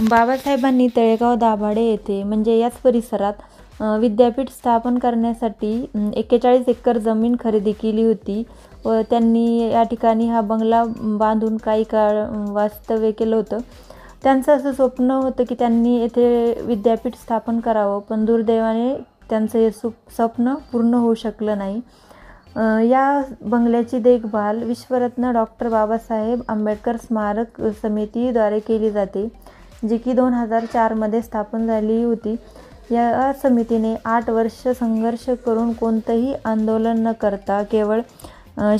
बाबासाहेबांनी तळेगाव दाभाडे येथे म्हणजे याच परिसरात विद्यापीठ स्थापन करण्यासाठी एक्केचाळीस एकर जमीन खरेदी केली होती व त्यांनी या ठिकाणी हा बंगला बांधून काही काळ वास्तव्य केलं होतं. त्यांचं असं स्वप्न होतं की त्यांनी येथे विद्यापीठ स्थापन करावं पण दुर्दैवाने त्यांचं हे सु स्वप्न पूर्ण होऊ शकलं नाही. या बंगल्याची देखभाल विश्वरत्न डॉक्टर बाबासाहेब आंबेडकर स्मारक समितीद्वारे केली जाते. जी की दोन हजार चारमध्ये स्थापन झाली होती. या समितीने आठ वर्ष संघर्ष करून कोणतंही आंदोलन न करता केवळ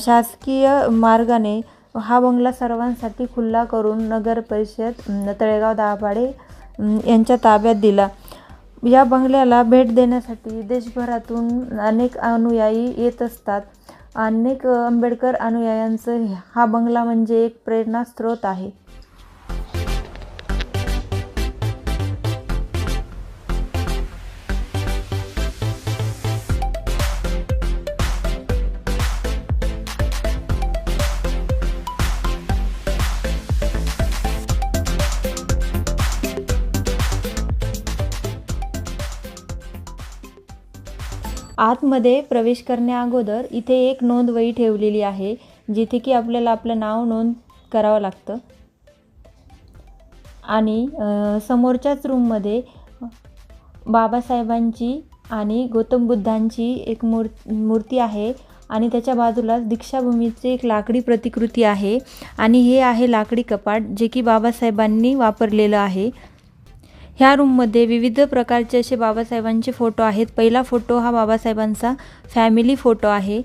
शासकीय मार्गाने हा बंगला सर्वांसाठी खुला करून नगर परिषद तळेगाव दाभाडे यांच्या ताब्यात दिला. या बंगल्याला भेट देण्यासाठी देशभरातून अनेक अनुयायी येत असतात. अनेक आंबेडकर अनुयायांचं हा बंगला म्हणजे एक प्रेरणास्रोत आहे. आतमध्ये प्रवेश करण्याअगोदर इथे एक नोंदवही ठेवलेली आहे जिथे की आपल्याला आपलं नाव नोंद करावं लागतं. आणि समोरच्याच रूममध्ये बाबासाहेबांची आणि गौतम बुद्धांची एक मूर मूर्ती आहे आणि त्याच्या बाजूलाच दीक्षाभूमीची एक लाकडी प्रतिकृती आहे. आणि हे आहे लाकडी कपाट जे की बाबासाहेबांनी वापरलेलं आहे. ह्या रूममध्ये विविध प्रकारचे असे बाबासाहेबांचे फोटो आहेत. पहिला फोटो हा बाबासाहेबांचा फॅमिली फोटो आहे.